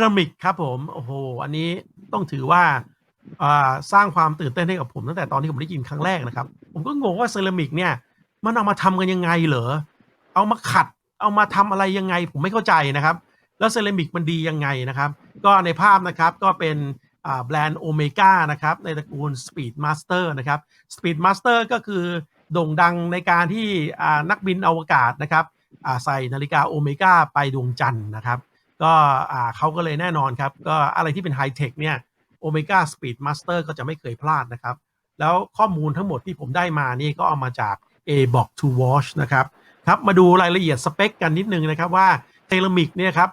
เซรามิกครับผม โอ้โห อันนี้ต้องถือว่าสร้างความตื่นเต้นให้กับผมตั้งแต่ตอนที่ผมได้ยินครั้งแรกนะครับ ผมก็งงว่าเซรามิกเนี่ย มันเอามาทำกันยังไงเหรอ เอามาขัด เอามาทำอะไรยังไง ผมไม่เข้าใจนะครับ แล้วเซรามิกมันดียังไงนะครับ ก็ในภาพนะครับก็เป็นแบรนด์โอเมก้านะครับ ในตระกูล Speed Master นะครับ Speed Master ก็คือโด่งดังในการที่นักบินอวกาศนะครับใส่นาฬิกาโอเมก้าไปดวงจันทร์นะครับ ก็อ่าเขาก็เลยแน่นอนครับ ก็อะไรที่เป็นไฮเทคเนี่ยโอเมก้าสปีดมาสเตอร์ก็จะไม่เคยพลาดนะครับ แล้วข้อมูลทั้งหมดที่ผมได้มานี่ก็เอามาจาก a b o k to Watch นะครับครับมาดูรายละเอียดสเปคกันนิดนึงนะครับว่าเซรามิกเนี่ยครับ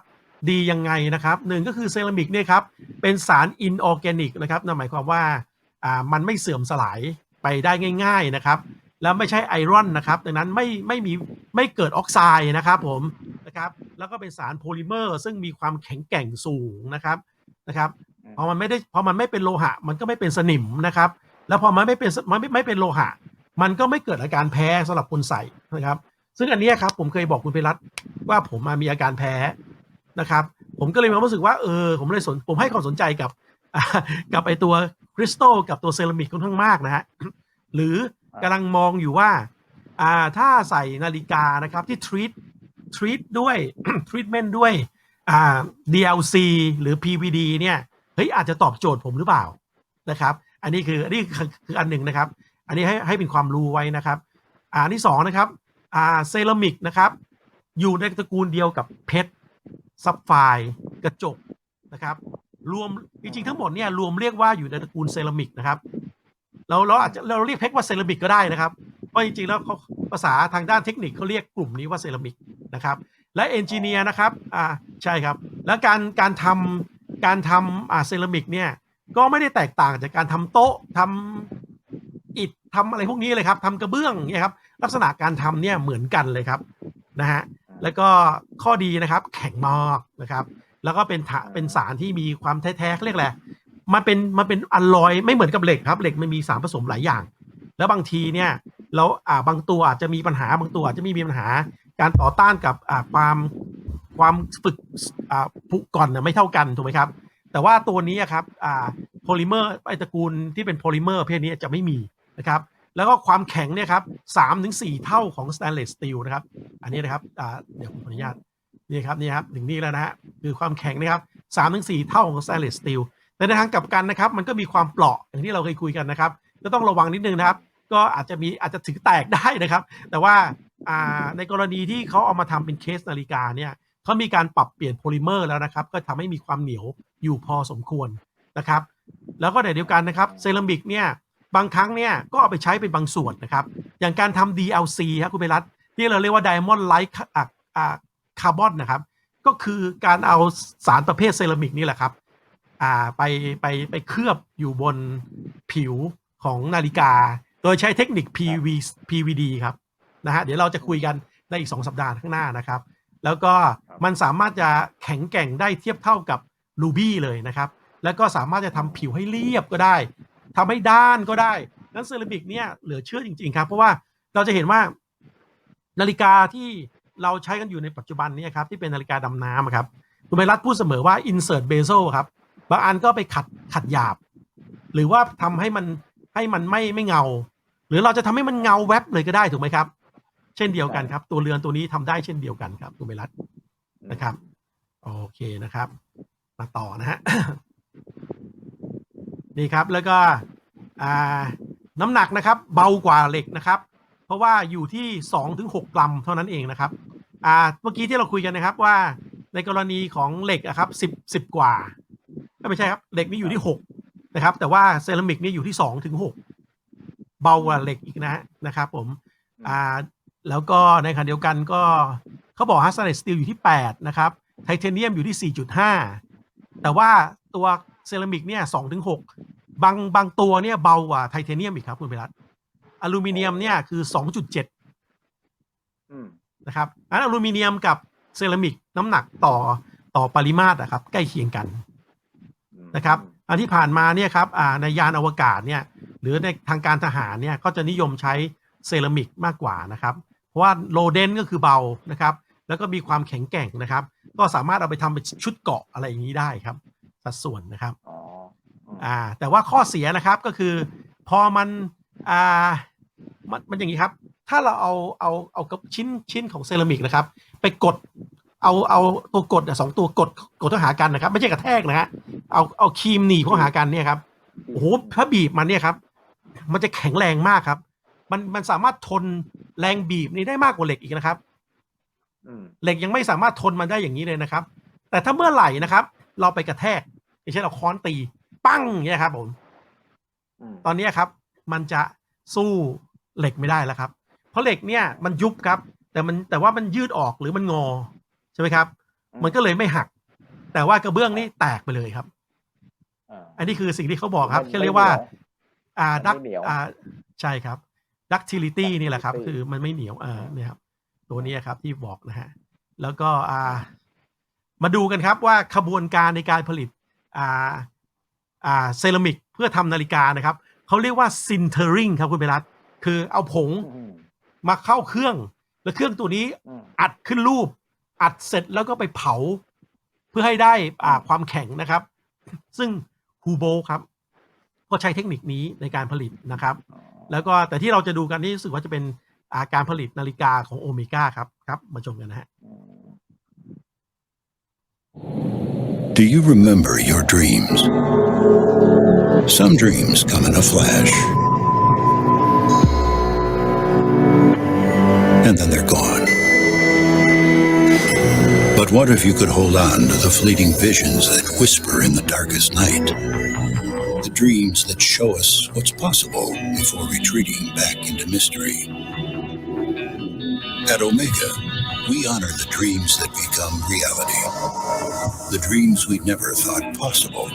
ดียังไงนะครับหนึ่งก็คือเซรามิกเนี่ยครับเป็นสารอินออร์แกนิกนะครับนั่นหมายความว่าอ่ามันไม่เสื่อมสลายไปได้ง่าย ๆนะครับแล้วไม่ใช่ไอรอนนะครับดังนั้นไม่ไม่มีไม่เกิดออกไซด์นะครับผมนะครับ แล้วก็เป็นสารโพลิเมอร์ ซึ่งมีความแข็งแกร่งสูงนะครับนะครับพอมันไม่ได้พอมันไม่เป็นโลหะ มันก็ไม่เป็นสนิมนะครับ แล้วพอมันไม่เป็นมันไม่ไม่เป็นโลหะ มันก็ไม่เกิดอาการแพ้สำหรับคนใส่นะครับ ซึ่งอันเนี้ยครับผมเคยบอกคุณเพรัตน์ว่าผมมามีอาการแพ้นะครับ ผมก็เลยมีความรู้สึกว่าเออผมเลยสนผมให้ความสนใจกับกับไอตัวคริสตัลกับตัวเซรามิกค่อนข้างมากนะฮะหรือกำลังมองอยู่ว่าอ่าถ้าใส่นาฬิกานะครับที่ treat treat ด้วย treatment ด้วยอ่า DLC หรือ PVD เนี่ยเฮ้ยอาจจะตอบโจทย์ผมหรือเปล่านะครับ อันนี้คืออันนี้คืออันหนึ่งนะครับ อันนี้ให้ให้เป็นความรู้ไว้นะครับอ่าอันที่สองนะครับอ่าเซรามิกนะครับอยู่ในตระกูลเดียวกับเพชรซับไฟร์กระจกนะครับ รวมจริงๆทั้งหมดเนี่ยรวมเรียกว่าอยู่ในตระกูลเซรามิกนะครับเราเราอาจจะเราเรียกเพชรว่าเซรามิกก็ได้นะครับเพราะจริงๆแล้วเขาภาษาทางด้านเทคนิคเขาเรียกกลุ่มนี้ว่าเซรามิก นะครับ และเอนจิเนียร์นะครับอ่าใช่ครับ แล้วการการทำการทำอ่าเซรามิกเนี่ยก็ไม่ได้แตกต่างจากการทำโต๊ะทำอิฐทำอะไรพวกนี้เลยครับทำกระเบื้องเนี่ยครับลักษณะการทำเนี่ยเหมือนกันเลยครับนะฮะแล้วก็ข้อดีนะครับแข็งมากนะครับ แล้วก็เป็นเป็นสารที่มีความแท้ๆเขาเรียกอะไรมันเป็นมันเป็นอลลอยไม่เหมือนกับเหล็กครับเหล็กมันมีสารผสมหลายอย่าง แล้วบางทีเนี่ยเราอ่าบางตัวอาจจะมีปัญหาบางตัวอาจจะไม่มีปัญหา การต่อต้านกับความความฝึกผุก่อนนะไม่เท่ากันถูกไหมครับ แต่ว่าตัวนี้ครับโพลิเมอร์ไอตระกูลที่เป็นโพลิเมอร์เภทนี้จะไม่มีนะครับแล้วก็ความแข็งเนี่ยครับสามถึงสี่เท่าของสแตนเลสสตีลนะครับ อันนี้นะครับเดี๋ยวผมขออนุญาตนี่ครับนี่ครับถึงนี่แล้วนะฮะคือความแข็งนะครับสามถึงสี่เท่าของสแตนเลสสตีลแต่ในทางกลับกันนะครับมันก็มีความเปราะอย่างที่เราเคยคุยกันนะครับ ก็ต้องระวังนิดนึงนะครับ ก็อาจจะมีอาจจะถึงแตกได้นะครับ แต่ว่า ในกรณีที่เขาเอามาทำเป็นเคสนาฬิกาเนี่ยเขามีการปรับเปลี่ยนโพลิเมอร์แล้วนะครับ ก็ทำให้มีความเหนียวอยู่พอสมควรนะครับ แล้วก็ในเดียวกันนะครับเซรามิกเนี่ยบางครั้งเนี่ยก็เอาไปใช้เป็นบางส่วนนะครับ อย่างการทำ DLC ครับคุณเบรัตที่เราเรียกว่า Diamond Light คาร์บอนนะครับ ก็คือการเอาสารประเภทเซรามิกนี่แหละครับอ่าไปไปไปเคลือบอยู่บนผิวของนาฬิกา โดยใช้เทคนิค PV PVD ครับ นะฮะเดี๋ยวเราจะคุยกันในอีก 2 สัปดาห์ข้างหน้านะครับ แล้วก็มันสามารถจะแข็งแกร่งได้เทียบเท่ากับ Ruby เลยนะครับ แล้วก็สามารถจะทำผิวให้เรียบก็ได้ทำให้ด้านก็ได้นั้นเซรามิกเนี่ยเหลือเชื่อจริง ๆ ครับ เพราะว่าเราจะเห็นว่านาฬิกาที่เราใช้กันอยู่ในปัจจุบันนี้ครับที่เป็นนาฬิกาดำน้ำอะครับคุณไมรัตพูดเสมอว่า insert bezel ครับบางอันก็ไปขัดขัดหยาบ หรือว่าทำให้มันให้มันไม่ไม่เงา หรือเราจะทำให้มันเงาแวบเลยก็ได้ถูกไหมครับ เช่นเดียวกันครับ ตัวเรือนตัวนี้ทำได้เช่นเดียวกันครับคุณไมรัตนะครับ โอเคนะครับ มาต่อนะฮะนี่ครับแล้วก็อ่าน้ำหนักนะครับ เบากว่าเหล็กนะครับ เพราะว่าอยู่ที่2ถึง6กรัมเท่านั้นเองนะครับอ่าเมื่อกี้ที่เราคุยกันนะครับว่าในกรณีของเหล็กอะครับ10 10กว่าไม่ใช่ครับเหล็กนี่อยู่ที่6นะครับ แต่ว่าเซรามิกนี่อยู่ที่2ถึง6เบากว่าเหล็กอีกนะนะครับ ผมอ่า แล้วก็ในขณะเดียวกันก็เขาบอกฮัสซันสตีลอยู่ที่ 8 นะครับ ไทเทเนียมอยู่ที่ 4.5 แต่ว่าตัวเซรามิกเนี่ยสองถึงหกบางบางตัวเนี่ยเบากว่าไทเทเนียมอีกครับคุณเปรัตอลูมิเนียมเนี่ยคือสองจุดเจ็ดอืมนะครับอันอลูมิเนียมกับเซรามิกน้ำหนักต่อต่อปริมาตรอะครับ ใกล้เคียงกันอืมนะครับ อันที่ผ่านมาเนี่ยครับอ่าในยานอวกาศเนี่ย หรือในทางการทหารเนี่ยก็จะนิยมใช้เซรามิกมากกว่านะครับเพราะ ว่าโลเดนก็คือเบานะครับ แล้วก็มีความแข็งแกร่งนะครับ ก็สามารถเอาไปทำเป็นชุดเกาะอะไรอย่างนี้ได้ครับ สัดส่วนนะครับอ๋ออืมอ่าแต่ว่าข้อเสียนะครับก็คือ พอมันอ่ามันมันอย่างนี้ครับ ถ้าเราเอาเอาเอากับชิ้นชิ้นของเซรามิกนะครับ ไปกดเอาเอาตัวกดอะสองตัวกดกดเข้าหากันนะครับ ไม่ใช่กระแทกนะฮะเอาเอาครีมหนีบเข้าหากันเนี่ยครับโอ้โหถ้าบีบมันเนี่ยครับ มันจะแข็งแรงมากครับ มันมันสามารถทนแรงบีบนี้ได้มากกว่าเหล็กอีกนะครับอืมเหล็กยังไม่สามารถทนมันได้อย่างนี้เลยนะครับ แต่ถ้าเมื่อไหร่นะครับ เราไปกระแทกอย่างเช่นเราค้อนตี ปั้งอย่างเนี่ยครับผมอืมตอนนี้ครับ มันจะสู้เหล็กไม่ได้แล้วครับ เพราะเหล็กเนี่ยมันยุบครับ แต่มันแต่ว่ามันยืดออกหรือมันงอใช่ไหมครับ มันก็เลยไม่หัก แต่ว่ากระเบื้องนี่แตกไปเลยครับอ่าอันนี้คือสิ่งที่เขาบอกครับมันเขาเรียกว่าไม่หนีอ่ามันไม่ดักเหนียวอ่าใช่ครับ ductility นี่แหละครับ ductility คือมันไม่เหนียวเออเนี่ยครับตัวนี้ครับที่บอกนะฮะแล้วก็อ่ามาดูกันครับว่าขบวนการในการผลิตอ่าอ่าเซรามิกเพื่อทำนาฬิกานะครับเขาเรียกว่า sintering ครับคุณเบรัตคือเอาผงอืมมาเข้าเครื่อง แล้วเครื่องตัวนี้อืมอัดขึ้นรูป อัดเสร็จแล้วก็ไปเผา เพื่อให้ได้อ่าอืมความแข็งนะครับ ซึ่งฮูโบครับ ก็ใช้เทคนิคนี้ในการผลิตนะครับอ๋อ แล้วก็แต่ที่เราจะดูกันนี่รู้สึกว่าจะเป็นอาการผลิตนาฬิกาของโอเมก้าครับครับมาชมกันนะฮะ Do you remember your dreams? Some dreams come in a flash. And then they're gone. But what if you could hold on to the fleeting visions that whisper in the darkest night? The dreams that show us what's possible before retreating back into mystery. At Omega, we honor the dreams that become reality the dreams we never thought possible.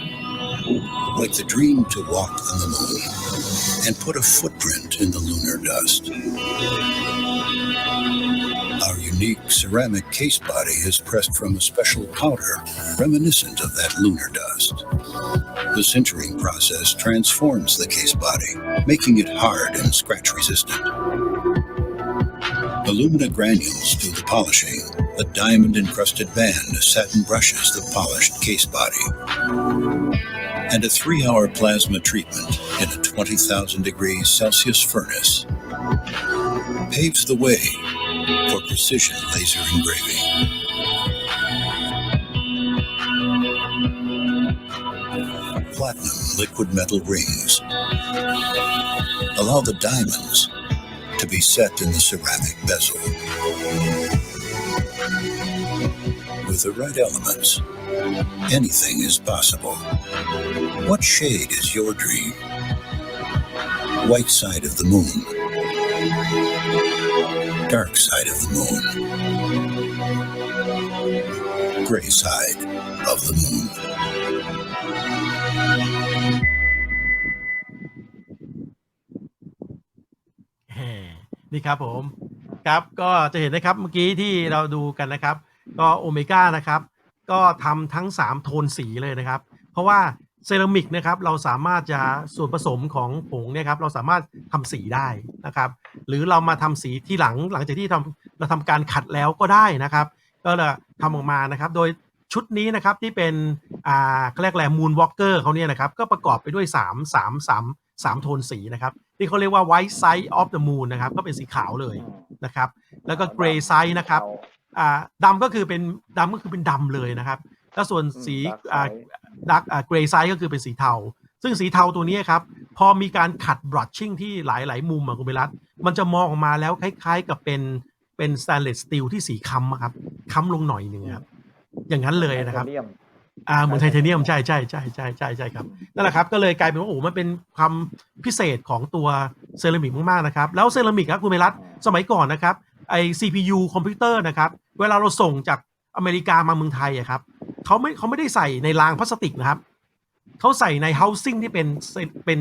Like the dream to walk on the moon and put a footprint in the lunar dust. Our unique ceramic case body is pressed from a special powder reminiscent of that lunar dust. The sintering process transforms the case body, making it hard and scratch resistant. Alumina granules do the polishing. A diamond encrusted band satin brushes the polished case body. And a three hour plasma treatment in a 20,000 degrees Celsius furnace paves the way for precision laser engraving. Platinum liquid metal rings allow the diamonds to be set in the ceramic bezel With the right elements, anything is possible. What shade is your dream? White side of the moon. Dark side of the moon. Gray side of the moon. แหมนี่ครับผมครับก็จะเห็นนะครับเมื่อกี้ที่เราดูกันนะครับ ก็โอเมก้านะครับ ก็ทำทั้ง 3 โทนสีเลยนะครับ เพราะว่าเซรามิกนะครับเราสามารถจะส่วนผสมของผงเนี่ยครับเราสามารถทำสีได้นะครับ หรือเรามาทำสีที่หลังหลังจากที่ทำเราทำการขัดแล้วก็ได้นะครับ ก็เลยทำออกมานะครับ โดยชุดนี้นะครับที่เป็นอ่าเขาเรียกแหลมูนวอล์กเกอร์เขาเนี่ยนะครับก็ประกอบไปด้วย 3 3 3 3 โทนสีนะครับที่เขาเรียกว่า white side of the moon นะครับก็เป็นสีขาวเลยนะครับ แล้วก็ gray side นะครับ อาอ่าดำก็คือเป็นดำก็คือเป็นดำเลยนะครับ แล้วส่วนสี dark อ่า side ดักอ่าเกรย์ไซด์ก็คือเป็นสีเทา ซึ่งสีเทาตัวนี้ครับ พอมีการขัดบรัชชิ่งที่หลาย ๆ มุมอะคุณเบลัสมันจะมองออกมาแล้วคล้าย ๆ กับเป็นเป็นสแตนเลสสตีลที่สีค้ำอะครับค้ำลงหน่อยหนึ่งครับอย่างนั้นเลยนะครับไทเทเยมอ่าเหมือนไทเทเนียมใช่ใช่ใช่ใช่ใช่ใช่ครับนั่นแหละครับ ก็เลยกลายเป็นว่าโอ้โหมันเป็นความพิเศษของตัวเซรามิกมากๆนะครับ แล้วเซรามิกครับคุณเมรัตสมัยก่อนนะครับ ไอ CPU คอมพิวเตอร์นะครับ เวลาเราส่งจากอเมริกามาเมืองไทยอะครับเขาไม่เขาไม่ได้ใส่ในรางพลาสติกนะครับเขาใส่ใน housing ที่เป็นเซเป็น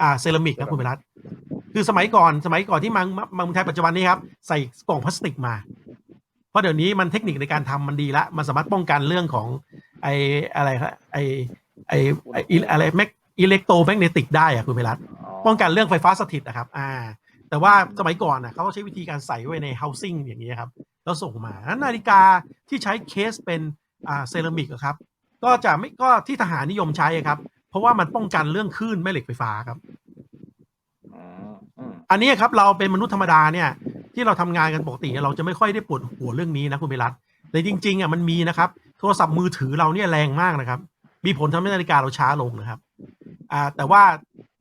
อ่าเซรามิกครับคุณเมรัตคือสมัยก่อนสมัยก่อนที่มามามาเมืองไทยปัจจุบันนี้ครับใส่กล่องพลาสติกมา เพราะเดี๋ยวนี้มันเทคนิคในการทำมันดีละมันสามารถป้องกันเรื่องของไออะไรครับไอไอไออิอะไรแมกอิเล็กโทรแมกเนติกได้อะคุณไพรัตป้องกันเรื่องไฟฟ้าสถิตนะครับ อ่า แต่ว่าสมัยก่อนนะเขาใช้วิธีการใส่ไว้ใน housing อย่างนี้ครับ แล้วส่งมานั้นนาฬิกาที่ใช้เคสเป็นอ่าเซรามิกอะครับ ก็จะไม่ก็ที่ทหารนิยมใช้อะครับ เพราะว่ามันป้องกันเรื่องคลื่นแม่เหล็กไฟฟ้าครับอืมอืมอันนี้ครับเราเป็นมนุษย์ธรรมดาเนี่ยที่เราทำงานกันปกติเราจะไม่ค่อยได้ปวดหัวเรื่องนี้นะคุณเบรัตแต่จริงๆอะมันมีนะครับ โทรศัพท์มือถือเราเนี่ยแรงมากนะครับ มีผลทำให้นาฬิกาเราช้าลงนะครับอ่าแต่ว่า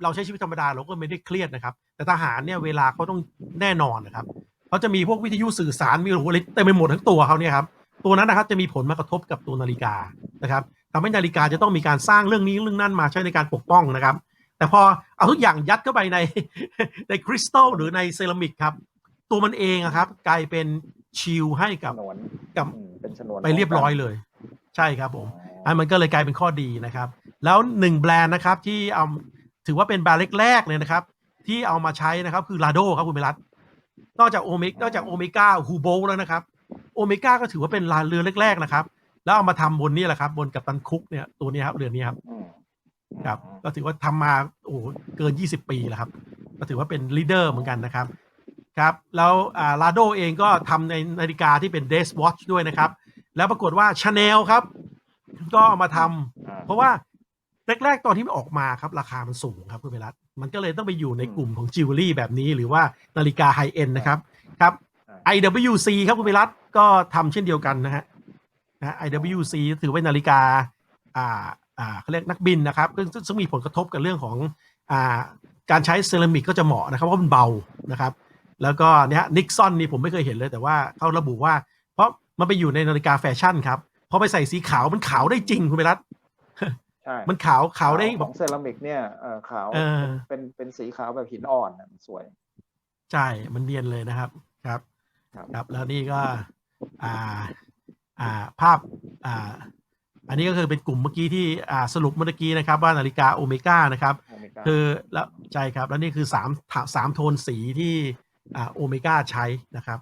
เราใช้ชีวิตธรรมดาเราก็ไม่ได้เครียดนะครับ แต่ทหารเนี่ยเวลาเขาต้องแน่นอนนะครับเขาจะมีพวกวิทยุสื่อสารมีโอ้โหอะไรเต็มไปหมดทั้งตัวเขาเนี่ยครับตัวนั้นนะครับจะมีผลมากระทบกับตัวนาฬิกานะครับทำให้นาฬิกาจะต้องมีการสร้างเรื่องนี้เรื่องนั้นมาใช้ในการปกป้องนะครับ แต่พอเอาทุกอย่างยัดเข้าไปในในคริสตัลหรือในเซรามิกครับ ตัวมันเองอะครับ กลายเป็นชิลให้ฉกับนวนกับอืมเป็นฉนวนไปเรียบร้อยเลย ใช่ครับผมอ๋ออันมันก็เลยกลายเป็นข้อดีนะครับ แล้วหนึ่งแบรนด์นะครับที่เอา ถือว่าเป็นแบรนด์แรกๆเลยนะครับ ที่เอามาใช้นะครับ คือลาโดครับคุณเบรัตนอกจากโอเมกนอกจากโอเมก้าฮูโบแล้วนะครับโอเมก้าก็ถือว่าเป็นลาเรือแรกๆนะครับ แล้วเอามาทำบนนี่แหละครับ บนกัปตันคุกเนี่ยตัวนี้ครับเรือนี้ครับครับก็ถือว่าทำมาโอ้เกิน 20 ปีแล้วครับ ก็ถือว่าเป็นลีดเดอร์เหมือนกันนะครับครับแล้วลาโดเองก็ทำในนาฬิกาที่เป็น Days Watch ด้วยนะครับ แล้วปรากฏว่าชาแนลครับ ก็เอามาทำอ่าเพราะว่า แรกๆตอนที่มันออกมาครับราคามันสูงครับคุณเวรัตมันก็เลยต้องไปอยู่ในกลุ่มของจิวเวลรี่แบบนี้หรือว่านาฬิกาไฮเอ็นนะครับครับ IWC ครับคุณเวรัตก็ทำเช่นเดียวกันนะฮะนะ IWC ถือเป็นนาฬิกาอ่าอ่าเขาเรียกนักบินนะครับซึ่งซึ่งซึ่งมีผลกระทบกับเรื่องของอ่าการใช้เซรามิกก็จะเหมาะนะครับเพราะมันเบานะครับ แล้วก็เนี้ยนิกซอนนี่ผมไม่เคยเห็นเลยแต่ว่าเขาระบุว่า เพราะมันไปอยู่ในนาฬิกาแฟชั่นครับพอไปใส่สีขาวมันขาวได้จริงคุณเวรัต ใช่มันขาวขาวได้ขแบอบงเซรามิกเนี่ยเอ่อขาวเออเป็นเป็นสีขาวแบบหินอ่อนน่ะมันสวย ใช่ มันเนียนเลยนะครับครับครับ ครับ แล้วนี่ก็ อ่า อ่าภาพ อ่า อันนี้ก็คือเป็นกลุ่มเมื่อกี้ที่อ่าสรุปเมื่อกี้นะครับ ว่านาฬิกาโอเมก้านะครับโอเมก้าคือแล้วใช่ครับ แล้วนี่คือสามสามโทนสีที่อ่าโอเมก้าใช้นะครับ